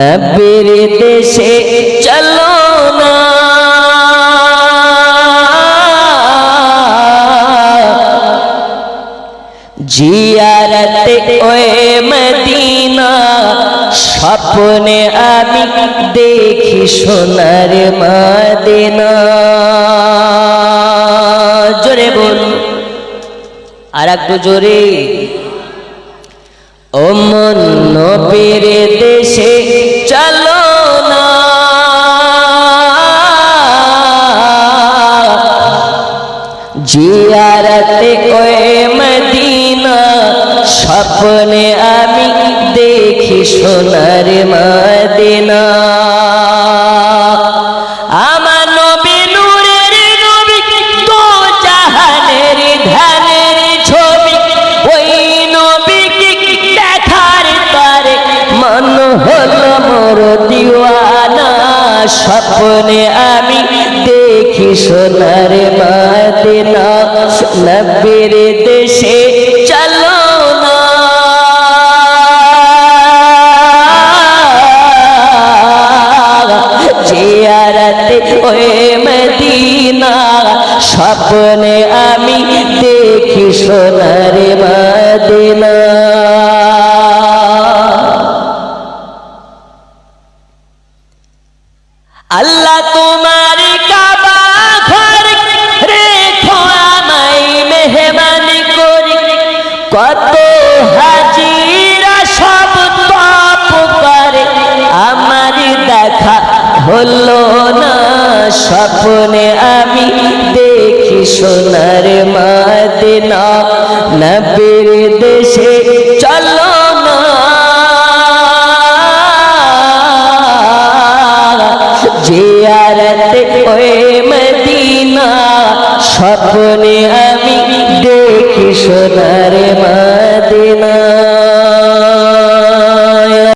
নবীর দেশে চলো না। জিয়ারতে মদিনা, স্বপ্নে আমি দেখি সোনার মদিনা। জোরে বল। আর একটু জোরে। ও মন দেশে জিয়ারতে ওয়ে মদিনা, স্বপ্নে আমি দেখি সোনার মদিনা। আমার নবী নূরের ছবি। তারে স্বপ্নে আমি দেখি সোনার মাদিনা নব্বীর দেশে চলো না। জিয়ারতে ওই মদিনা, স্বপ্নে আমি দেখি সোনার মদিনা আল্লাহ তোমার কত হাজিরা সব তপ করে, আমার দেখা হলো না স্বপ্নে আমি দেখি সোনার মাদিনা, নবীর দেশে চলো না। জিয়ারতে ওই মদিনা, স্বপ্নে মদিনা